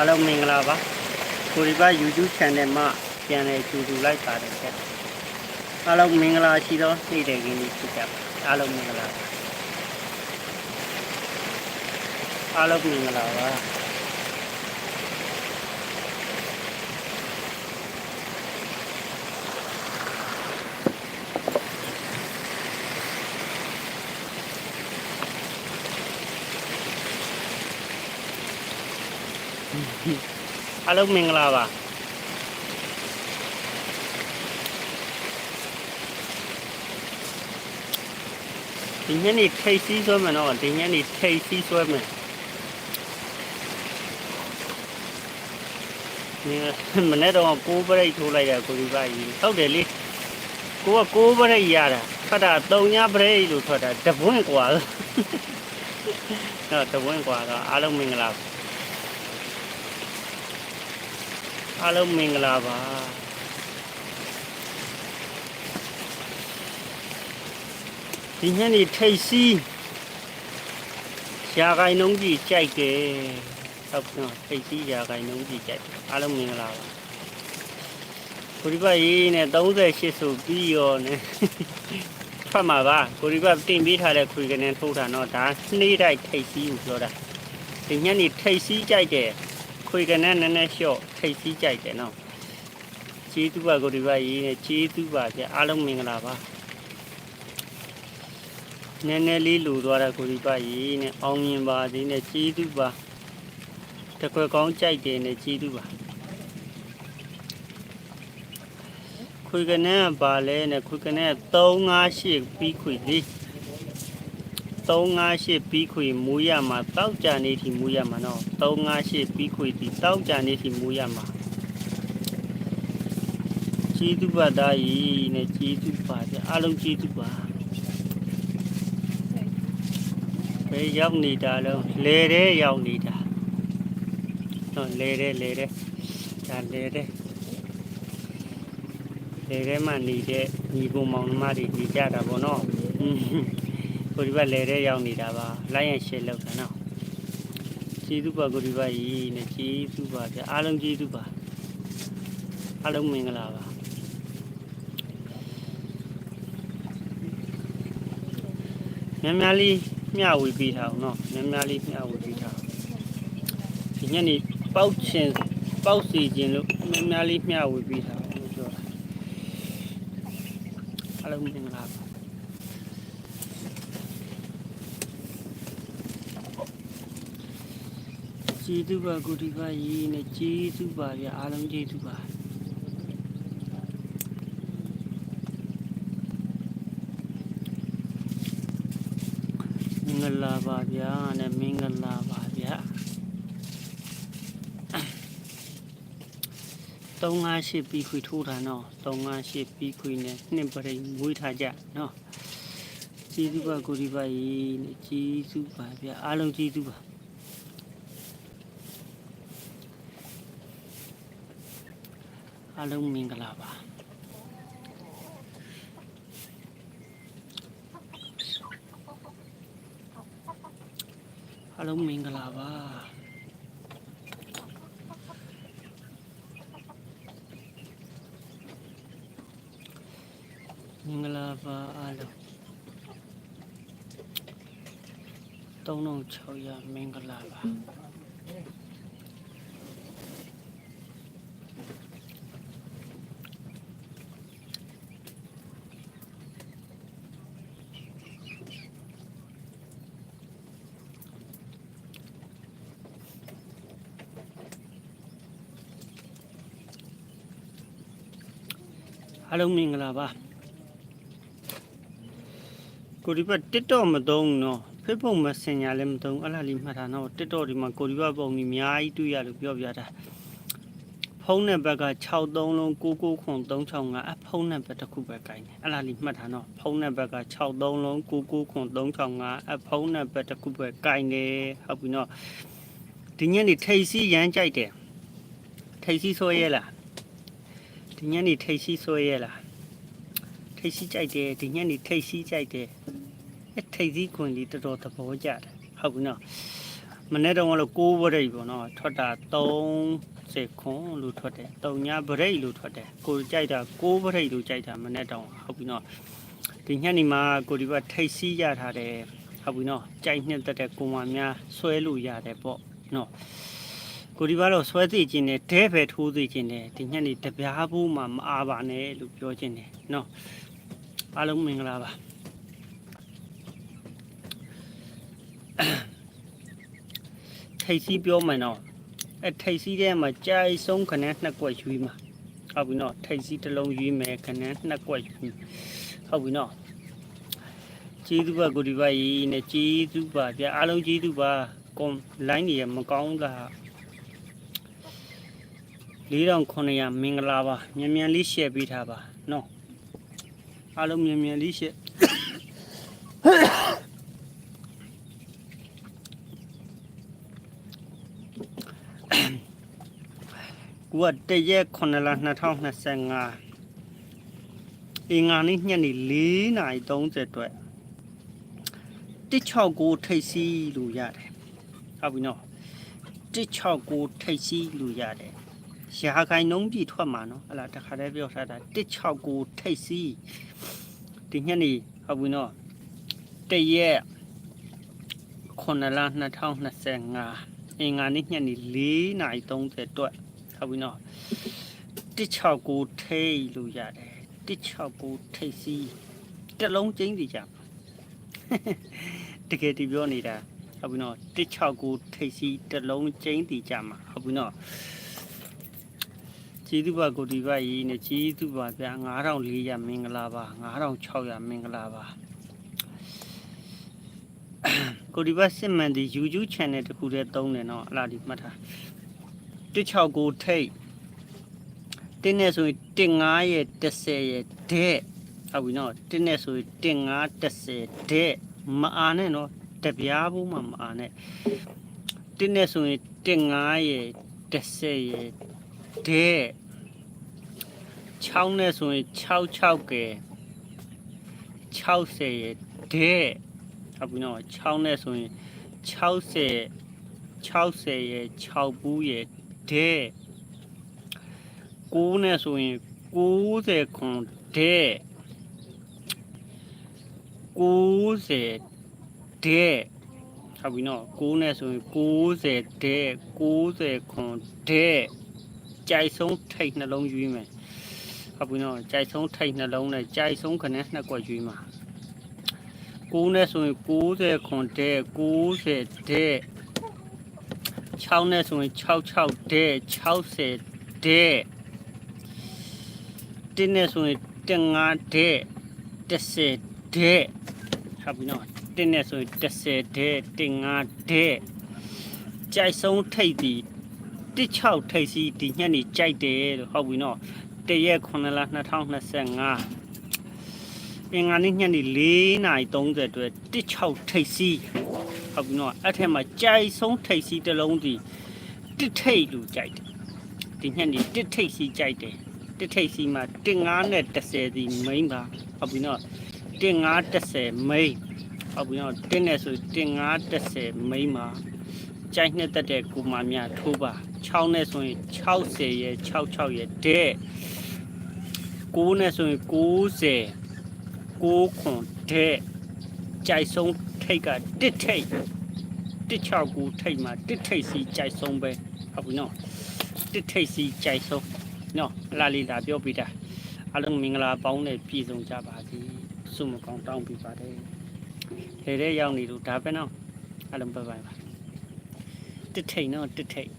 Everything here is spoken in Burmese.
အားလုံးမင်္ဂလာပါကိုရီပါ YouTube channel မှာပြန်လည်ကြိုဆိုလိုက်ပါတယ်ဗျအားလုံးမင်္ဂလာရှိသောနေ့တည်ခင်းလေးဖြစ်ကြပါအားလုံးမင်္ဂလာပါအားလုံးမင်္ဂလာပါ အားလုံးမင်္ဂလာပါဒီညနေထိတ်စီးဆွဲမယ်နော်ဒီညနေထိတ်စီးဆွဲမယ်ဒီမနေ့တော့ကိုးပရိတ်ထိုးလိုက်တာကိုဒီပါကြီးဟုတ်တယ်လေကိုကကိုးပရိတ်ရတာဖတ်တာ၃ညပရိတ်လို့ထွက်တာတပွင့်กว่าတော့တပွင့်กว่าတော့အားလုံးမင်္ဂလာပါ အားလုံးမင်္ဂလာပါဒီညနေထိတ်စီးရှားကိုင်းနှုံးကြီးကြိုက်တယ်ဟုတ်ကဲ့ထိတ်စီးရှားကိုင်းနှုံးကြီးကြိုက်တယ်အားလုံးမင်္ဂလာပါကိုရီးပါးရေးနဲ့38ဆိုပြီးရောနဲ့ထွက်မှာပါကိုရီးပါးတင်ပေးထားတဲ့ခွေကနေထိုးတာတော့ဒါနှေးတိုက်ထိတ်စီးကိုပြောတာဒီညနေထိတ်စီးကြိုက်တယ် ခွေကနဲ့နည်းနည်းလျှော့ထိတ်စီးကြိုက်တယ်နော်ကျေးဇူးပါကိုဒီပါရေးနဲ့ကျေးဇူးပါကြအားလုံးမင်္ဂလာပါနည်းနည်းလေးလူသွားတာကိုဒီပါရေးနဲ့အောင်မြင်ပါသေးနဲ့ကျေးဇူးပါတကွယ်ကောင်းကြိုက်တယ်နဲ့ကျေးဇူးပါခွေကနဲ့ပါလဲနဲ့ခွေကနဲ့358ပြီးခွေလေး 358ပြီးခွေမူရမှာတောက်ကြနေထီမူရမှာနော်358ပြီးခွေဒီတောက်ကြနေထီမူရမှာကျေးဇူးပါသားကြီးနဲ့ကျေးဇူးပါကြအားလုံးကျေးဇူးပါဘယ်ရောက်နေတာလုံးလဲတဲ့ရောက်နေတာနော်လဲတဲ့လဲတဲ့ဒါလဲတဲ့လဲတဲ့မှနေတဲ့ညီပုံမောင်နှမတွေနေကြတာပေါ့နော်ဟွန်း ကိုဒီဘက်လဲတဲ့ရောက်နေတာပါလိုက်ရင်ရှေ့လောက်တာနော်ကျေးဇူးပါကိုဒီဘက်ကြီးနဲ့ကျေးဇူးပါဗျအားလုံးကျေးဇူးပါအားလုံးမင်္ဂလာပါများများလေးမျှဝေပေးထားအောင်နော်များများလေးမျှဝေပေးထားအောင်ဒီညနေပေါက်ချင်ပေါက်စီခြင်းလို့များများလေးမျှဝေပေးထားအောင်လို့ပြောတာအားလုံးမင်္ဂလာပါ ကျေးဇူးပါကိုဒီပါရေးနဲ့ကျေးဇူးပါဗျာအားလုံးကျေးဇူးပါမင်္ဂလာပါဗျာနဲ့မင်္ဂလာပါဗျာ358ပြီးခွေထိုးတာနော်358ပြီးခွေနဲ့နှစ်ပရိမွေးထားကြနော်ကျေးဇူးပါကိုဒီပါရေးနဲ့ကျေးဇူးပါဗျာအားလုံးကျေးဇူးပါ အားလုံးမင်္ဂလာပါအားလုံးမင်္ဂလာပါမင်္ဂလာပါအားလုံး3600မင်္ဂလာပါ အားလုံးမင်္ဂလာပါကိုဒီဘက် TikTok မသုံးဘူးနော် Facebook Messenger လည်းမသုံးဘူးအဲ့လားလေးမှတ်တာနော် TikTok ဒီမှာကိုဒီဘက်ပုံကြီးအများကြီးတွေ့ရလို့ပြောပြတာဖုန်းနံပါတ်က63လုံး99ခွန်365အဖုန်းနံပါတ်တစ်ခုပဲကိုင်းတယ်အဲ့လားလေးမှတ်တာနော်ဖုန်းနံပါတ်က63လုံး99ခွန်365အဖုန်းနံပါတ်တစ်ခုပဲကိုင်းတယ်ဟုတ်ပြီနော်ဒီညနေထိတ်စီရမ်းကြိုက်တယ်ထိတ်စီဆိုရဲလား ဒီညနေထိတ်စီဆွဲရလားထိတ်စီကြိုက်တယ်ဒီညနေထိတ်စီကြိုက်တယ်အဲထိတ်စီခွန်လေးတော်တော်သဘောကျတယ်ဟုတ်ပြီနော်မနေ့တုန်းကတော့6ဗရိတ်ပေါ့နော်ထွက်တာ30ခွန်လို့ထွက်တယ်3ညဗရိတ်လို့ထွက်တယ်ကိုကြိုက်တာ6ဗရိတ်လို့ကြိုက်တာမနေ့တုန်းဟုတ်ပြီနော်ဒီညနေမှာကိုဒီဘက်ထိတ်စီးရထားတယ်ဟုတ်ပြီနော်ကြိုက်နှစ်သက်တဲ့ကိုမများဆွဲလို့ရတယ်ပေါ့နော် ကိုဒီဘက်တော့ဆွဲသိခြင်းနဲ့ဒဲပဲထိုးသိခြင်းနဲ့ဒီညနေတပြားဘူးမှမအားပါနဲ့လို့ပြောခြင်းတယ်နော်အားလုံးမင်္ဂလာပါထိတ်စီးပြောမှန်တော့အဲထိတ်စီးထဲမှာကြိုက်ဆုံးခနဲ့နှစ်ကွက်ရွေးမှာဟုတ်ပြီနော်ထိတ်စီးတစ်လုံးရွေးမယ်ခနဲ့နှစ်ကွက်ရွေးဟုတ်ပြီနော်ကျေးဇူးပါကိုဒီပါကြီးနဲ့ကျေးဇူးပါဗျာအားလုံးကျေးဇူးပါကွန်လိုင်းကြီးမကောင်းတာ 4900မင်္ဂလာပါမြန်မြန်လေး share ပေးထားပါနော်အားလုံးမြန်မြန်လေး share ကိုကတရက်9လ2025အင်္ဂါနေ့ညနေ4နာရီ30အတွက်169ထိပ်စီးလို့ရတယ်ဟုတ်ပြီနော်169ထိပ်စီးလို့ရတယ် ရှားခိုင်နှုံးပြည့်ထွက်မှာနော်ဟလာတခါတည်းပြောထားတာ169ထိပ်စီးဒီညနေဟုတ်ပြီနော်တရက်9လ2025အင်္ဂါနေ့ညနေ4နာရီ30အတွက်ဟုတ်ပြီနော်169ထိတ်လို့ရတယ်169ထိတ်စီတစ်လုံးကျင်းစီကြမှာတကယ်ဒီပြောနေတာဟုတ်ပြီနော်169ထိတ်စီတစ်လုံးကျင်းစီကြမှာဟုတ်ပြီနော် ကျေးဇူးပါကိုဒီပါကြီးနဲ့ကျေးဇူးပါဗျာ9400မင်္ဂလာပါ9600မင်္ဂလာပါကိုဒီပါစစ်မှန်ဒီ YouTube channel တခုတည်းသုံးတယ်နော်အလားဒီမှတ်ထား169ထိတ်တင်းနဲ့ဆိုရင်15ရဲ့10ရဲ့ဒဲ့ဟုတ်ပြီနော်တင်းနဲ့ဆိုရင်15 10ဒဲ့မအားနဲ့နော်တပြားဘူးမှမအားနဲ့တင်းနဲ့ဆိုရင်15ရဲ့10ရဲ့ဒဲ့ 6နဲ့ဆိုရင်66ကဲ60ရဲ့ဒဲ့ဟုတ်ပြီနော်6နဲ့ဆိုရင်60 60ရဲ့6ဘူးရဲ့တဲ့ကိုးနဲ့ဆိုရင်60ခွန်တဲ့90တဲ့ဟုတ်ပြီနော်ကိုးနဲ့ဆိုရင်90တဲ့90ခွန်တဲ့ကြိုက်ဆုံးထိတ်နှလုံးရွေးမယ် ဟုတ်ပြီနော်ကြိုက်ဆုံးထိတ်နှလုံးနဲ့ကြိုက်ဆုံးခနဲ့နှစ်ကွက်ရွေးမှာကိုးနဲ့ဆိုရင်90ခွန်တဲ့90တဲ့6နဲ့ဆိုရင်66တဲ့60တဲ့တင်းနဲ့ဆိုရင်15တဲ့10တဲ့ဟုတ်ပြီနော်တင်းနဲ့ဆိုရင်10တဲ့15တဲ့ကြိုက်ဆုံးထိတ်ဒီ16ထိတ်စီဒီညနေကြိုက်တယ်လို့ဟုတ်ပြီနော် တရက်9လ2025အင်္ဂါနေ့ညနေ4နာရီ30အတွက်16ထိတ်စီဟုတ်ပြီနော်အဲ့ထက်မှာကြိုက်ဆုံးထိတ်စီတစ်လုံးစီတစ်ထိတ်လို့ကြိုက်တယ်ဒီညနေတစ်ထိတ်စီကြိုက်တယ်တစ်ထိတ်စီမှာ15နဲ့30စီမိန်းပါဟုတ်ပြီနော်15 30မိန်းဟုတ်ပြီနော်တင်းနဲ့ဆို15 30မိန်းပါကြိုက်နှစ်သက်တဲ့ကိုမများထိုးပါ6နဲ့ဆိုရင်60ရဲ့66ရဲ့တဲ့ 9နဲ့ဆိုရင်90 9ခွန်တဲ့ကြိုက်ဆုံးထိတ်ကတစ်ထိတ်169ထိတ်မှာတစ်ထိတ်စီကြိုက်ဆုံးပဲဟုတ်ပြီနော်တစ်ထိတ်စီကြိုက်ဆုံးနော်အလားလေးလာပြောပြတာအလုံးမင်္ဂလာပေါင်းနဲ့ပြည့်စုံကြပါစေစုမကောင်းတောင်းပြပါတယ်လေတဲ့ရောက်နေလို့ဒါပဲနော်အလုံး拜拜ပါတစ်ထိတ်နော်တစ်ထိတ်